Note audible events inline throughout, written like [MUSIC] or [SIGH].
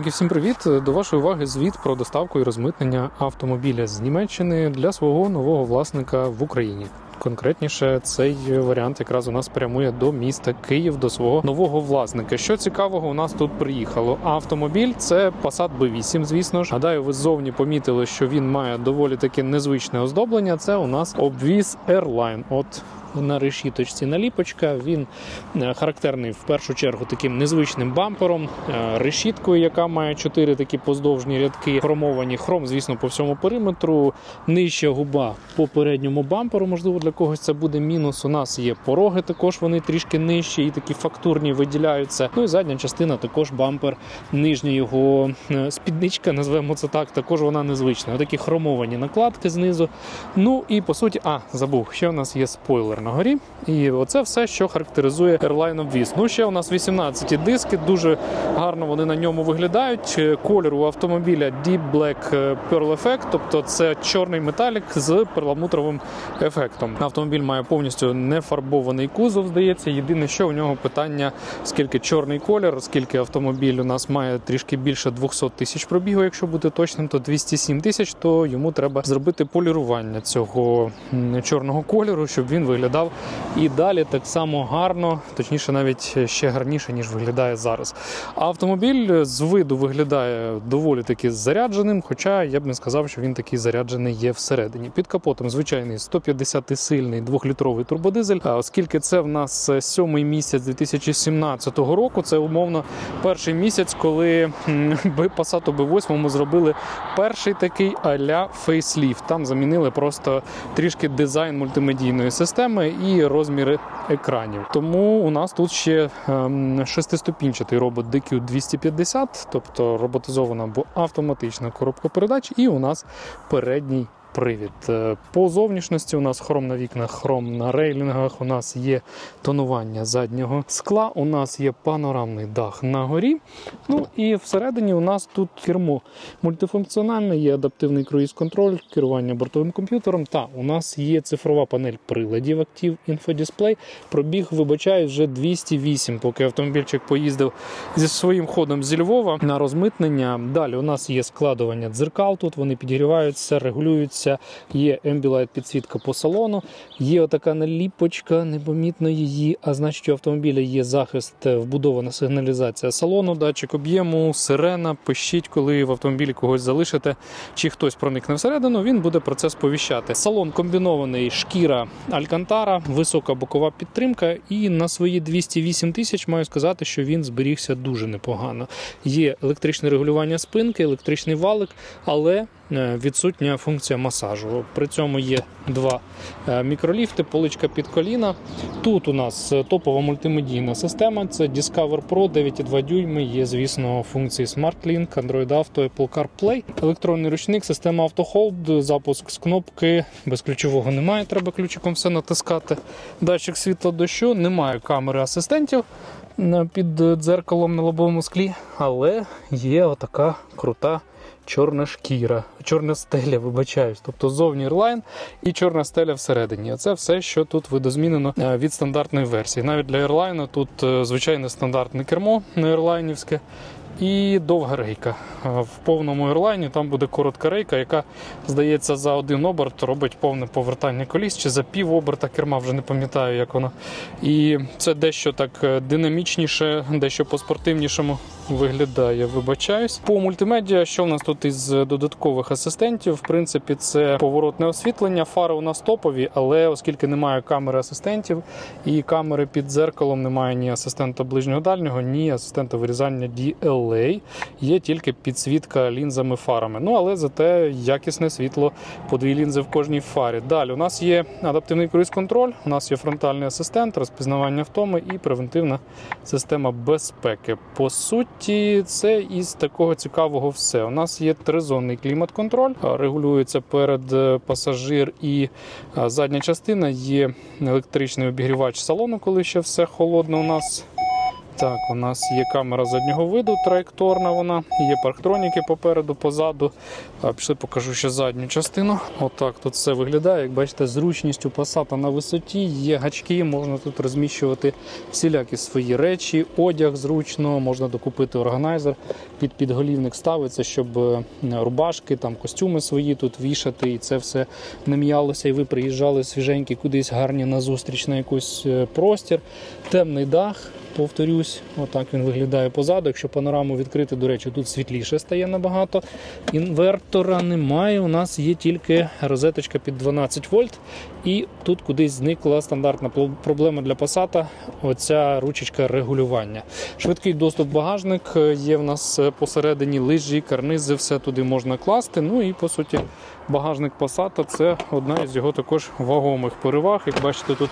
всім привіт! До вашої уваги звіт про доставку і розмитнення автомобіля з Німеччини для свого нового власника в Україні. Конкретніше, цей варіант якраз у нас прямує до міста Київ до свого нового власника. Що цікавого, у нас тут приїхало. Автомобіль це Passat B8, звісно ж. Гадаю, ви ззовні помітили, що він має доволі таке незвичне оздоблення. Це у нас обвіз Airline. От на решіточці наліпочка. Він е, характерний в першу чергу таким незвичним бампером, е, решіткою, яка має чотири такі поздовжні рядки, хромовані хром, звісно, по всьому периметру. Нижча губа по передньому бамперу. Можливо, для когось це буде мінус. У нас є пороги, також вони трішки нижчі і такі фактурні виділяються. Ну і задня частина також бампер, нижня його е, спідничка, назвемо це так. Також вона незвична. Такі хромовані накладки знизу. Ну і по суті, а забув, ще у нас є спойлер на горі. І оце все, що характеризує Airline обвіз. Ну ще у нас 18 диски, дуже гарно вони на ньому виглядають. Колір у автомобіля Deep Black Pearl Effect, тобто це чорний металік з перламутровим ефектом. Автомобіль має повністю нефарбований кузов, здається. Єдине, що у нього питання, скільки чорний колір, оскільки автомобіль у нас має трішки більше 200 тисяч пробігу, якщо бути точним, то 207 тисяч, то йому треба зробити полірування цього чорного кольору, щоб він виглядав і далі так само гарно, точніше, навіть ще гарніше, ніж виглядає зараз. Автомобіль з виду виглядає доволі таки зарядженим, хоча я б не сказав, що він такий заряджений є всередині. Під капотом звичайний 150 сильний двохлітровий турбодизель. А оскільки це в нас сьомий місяць 2017 року, це умовно перший місяць, коли Passat B8 зробили перший такий а-ля фейсліфт. Там замінили просто трішки дизайн мультимедійної системи і розміри екранів. Тому у нас тут ще ем, шестиступінчатий робот DQ250, тобто роботизована або автоматична коробка передач, і у нас передній. Привід. Е, По зовнішності у нас хром на вікнах, хром на рейлінгах, у нас є тонування заднього скла, у нас є панорамний дах на горі. Ну і всередині у нас тут кермо мультифункціональне, є адаптивний круїз-контроль, керування бортовим комп'ютером. Та у нас є цифрова панель приладів Infodisplay. Пробіг, вибачаю, вже 208, поки автомобільчик поїздив зі своїм ходом зі Львова на розмитнення. Далі у нас є складування дзеркал. Тут вони підігріваються, регулюються. Є Ambilight підсвітка по салону. Є отака наліпочка, непомітно її. А значить, у автомобіля є захист, вбудована сигналізація салону, датчик об'єму, сирена. Пишіть, коли в автомобілі когось залишите, чи хтось проникне всередину. Він буде про це сповіщати. Салон комбінований шкіра Алькантара, висока бокова підтримка. І на свої 208 тисяч маю сказати, що він зберігся дуже непогано. Є електричне регулювання спинки, електричний валик, але відсутня функція масажу. При цьому є два е, мікроліфти, поличка під коліна. Тут у нас е, топова мультимедійна система. Це Discover Pro 9,2 дюйми. Є, звісно, функції SmartLink, Android Auto, Apple CarPlay, електронний ручник, система AutoHold, запуск з кнопки. Без ключового немає, треба ключиком все натискати. Датчик світла дощу, немає камери асистентів е, під дзеркалом на лобовому склі, але є отака крута чорна шкіра, чорна стеля, вибачаюсь. Тобто зовні ірлайн і чорна стеля всередині. Це все, що тут видозмінено е, від стандартної версії. Навіть для ірлайна тут е, звичайне стандартне кермо на ерлайнівське. І довга рейка. Е, В повному ерлайні там буде коротка рейка, яка, здається, за один оберт робить повне повертання коліс, чи за пів оберта керма, вже не пам'ятаю, як воно. І це дещо так е, динамічніше, дещо по-спортивнішому виглядає. Вибачаюсь. По мультимедіа, що в нас тут із додаткових асистентів? В принципі, це поворотне освітлення. Фари у нас топові, але оскільки немає камери асистентів і камери під дзеркалом, немає ні асистента ближнього дальнього, ні асистента вирізання DLA. Є тільки підсвітка лінзами фарами. Ну але зате якісне світло по дві лінзи в кожній фарі. Далі у нас є адаптивний круїз-контроль, у нас є фронтальний асистент, розпізнавання втоми і превентивна система безпеки. По суті, це із такого цікавого все. У нас є тризонний клімат-контроль, регулюється перед е, пасажир і задня частина. Є електричний обігрівач салону, коли ще все холодно у нас. Так, у нас є камера заднього виду, траєкторна вона, є парктроніки попереду, позаду. А, пішли покажу ще задню частину. Отак тут все виглядає. Як бачите, зручністю пасата на висоті, є гачки, можна тут розміщувати всілякі свої речі, одяг зручно, можна докупити органайзер, під підголівник ставиться, щоб е, рубашки, там костюми свої тут вішати, і це все не м'ялося, і ви приїжджали свіженькі кудись гарні на зустріч на якийсь е, простір. Темний дах, повторюсь, отак він виглядає позаду. Якщо панораму відкрити, до речі, тут світліше стає набагато. Інвертора немає. У нас є тільки розеточка під 12 вольт. І тут кудись зникла стандартна проблема для пасата. Оця ручечка регулювання. Швидкий доступ багажник е, є в нас е, посередині лижі, карнизи, все туди можна класти. Ну і по суті, багажник пасата це одна із його також вагомих переваг. Як бачите, тут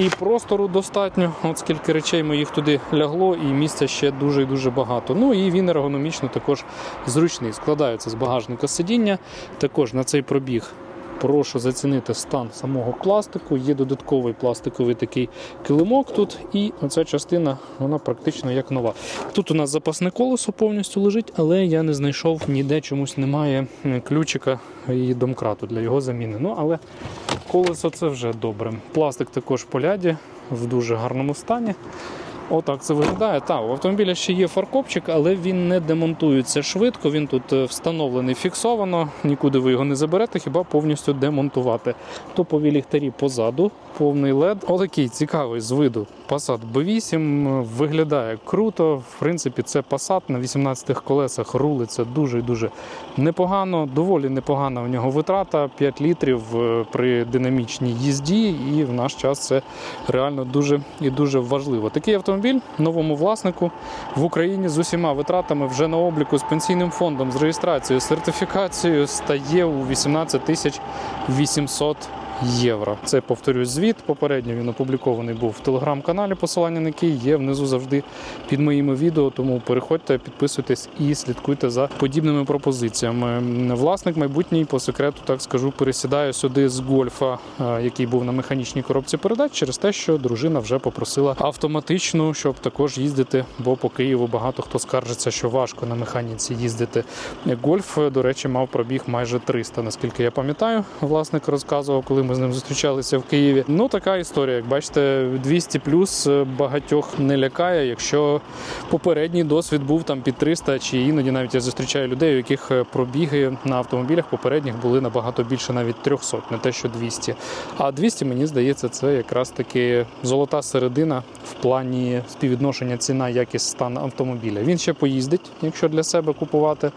і простору достатньо, от скільки речей моїх туди лягло, і місця ще дуже і дуже багато. Ну і він ергономічно також зручний. Складається з багажника сидіння. Також на цей пробіг. Прошу зацінити стан самого пластику. Є додатковий пластиковий такий килимок тут, і оця частина вона практично як нова. Тут у нас запасне колесо повністю лежить, але я не знайшов ніде чомусь немає ключика і домкрату для його заміни. Ну але колесо це вже добре. Пластик також поляді в дуже гарному стані. Отак це виглядає. Так, у автомобіля ще є фаркопчик, але він не демонтується швидко. Він тут е, встановлений фіксовано, нікуди ви його не заберете, хіба повністю демонтувати. Топові ліхтарі позаду, повний LED. Отакий цікавий з виду Passat B8 е, виглядає круто. В принципі, це Passat на 18 колесах рулиться дуже і дуже непогано. Доволі непогана у нього витрата 5 літрів е, при динамічній їзді, і в наш час це реально дуже і дуже важливо. Такий автомобіль новому власнику в Україні з усіма витратами вже на обліку з пенсійним фондом, з реєстрацією, сертифікацією стає у 18 тисяч 800 євро. Це повторюсь звіт. Попередньо він опублікований був в телеграм-каналі, посилання на який є внизу завжди під моїми відео. Тому переходьте, підписуйтесь і слідкуйте за подібними пропозиціями. Власник майбутній по секрету, так скажу, пересідає сюди з гольфа, е, який був на механічній коробці передач, через те, що дружина вже попросила автоматичну, щоб також їздити. Бо по Києву багато хто скаржиться, що важко на механіці їздити. Гольф, до речі, мав пробіг майже 300, наскільки я пам'ятаю. Власник розказував, коли ми з ним зустрічалися в Києві. Ну така історія. Як бачите, 200 плюс багатьох не лякає, якщо попередній досвід був там під 300, чи іноді навіть я зустрічаю людей, у яких е, пробіги на автомобілях попередніх були набагато більше, навіть 300, не те, що 200. А 200, мені здається, це якраз таки золота середина в плані співвідношення ціна, якість стан автомобіля. Він ще поїздить, якщо для себе купувати,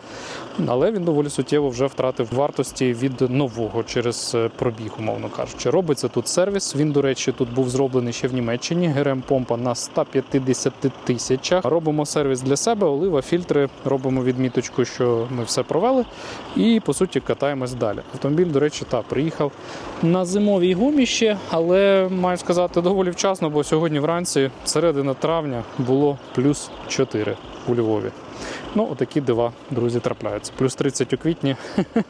але він доволі суттєво вже втратив вартості від нового через е, пробіг, умовно кажучи. Робиться тут сервіс. Він, до речі, тут був зроблений ще в Німеччині. ГРМ помпа на 150 тисячах. Робимо сервіс для себе, олива, фільтри. Робимо відміточку, що ми все провели, і по суті катаємось далі. Автомобіль, до речі, та приїхав на зимовій гумі ще, але маю сказати доволі вчасно, бо сьогодні вранці, середина травня, було плюс 4 у Львові. Ну, отакі дива, друзі, трапляються. Плюс 30 у квітні,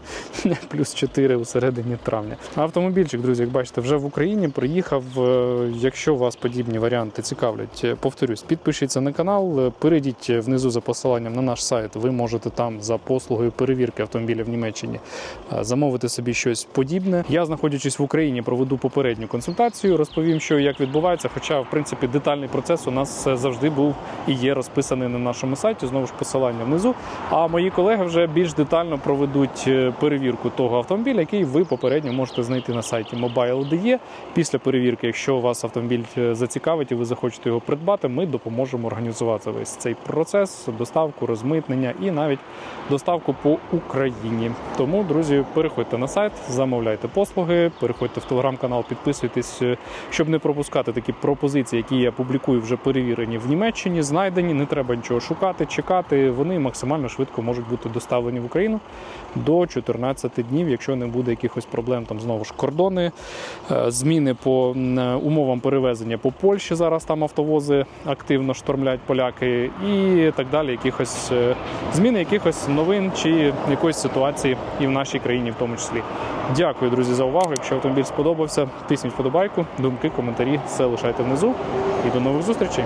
[LAUGHS] плюс 4 у середині травня. Автомобільчик, друзі, як бачите, вже в Україні приїхав. Е, Якщо вас подібні варіанти цікавлять, е, повторюсь, підпишіться на канал, е, перейдіть внизу за посиланням на наш сайт. Ви можете там за послугою перевірки автомобіля в Німеччині замовити собі щось подібне. Я, знаходячись в Україні, проведу попередню консультацію, розповім, що як відбувається. Хоча, в принципі, детальний процес у нас завжди був і є розписаний на нашому сайті. Знову ж посилання внизу. А мої колеги вже більш детально проведуть е, перевірку того автомобіля, який ви попередньо можете знайти на сайті Mobile.de. Після перевірки, якщо вас автомобіль е, зацікавить і ви захочете його придбати, ми допоможемо організувати весь цей процес, доставку, розмитнення і навіть доставку по Україні. Тому, друзі, переходьте на сайт, замовляйте послуги, переходьте в телеграм-канал, підписуйтесь, е, щоб не пропускати такі пропозиції, які я публікую вже перевірені в Німеччині, знайдені. Не треба нічого шукати, чекати. Вони максимально швидко можуть бути доставлені в Україну до 14 днів, якщо не буде якихось проблем. Там знову ж кордони, е, зміни по умовам перевезення по Польщі. Зараз там автовози активно штормлять поляки, і так далі. Якихось е, зміни, якихось новин чи якоїсь ситуації і в нашій країні, в тому числі. Дякую, друзі, за увагу. Якщо автомобіль сподобався, тисніть вподобайку, думки, коментарі, все лишайте внизу. І до нових зустрічей.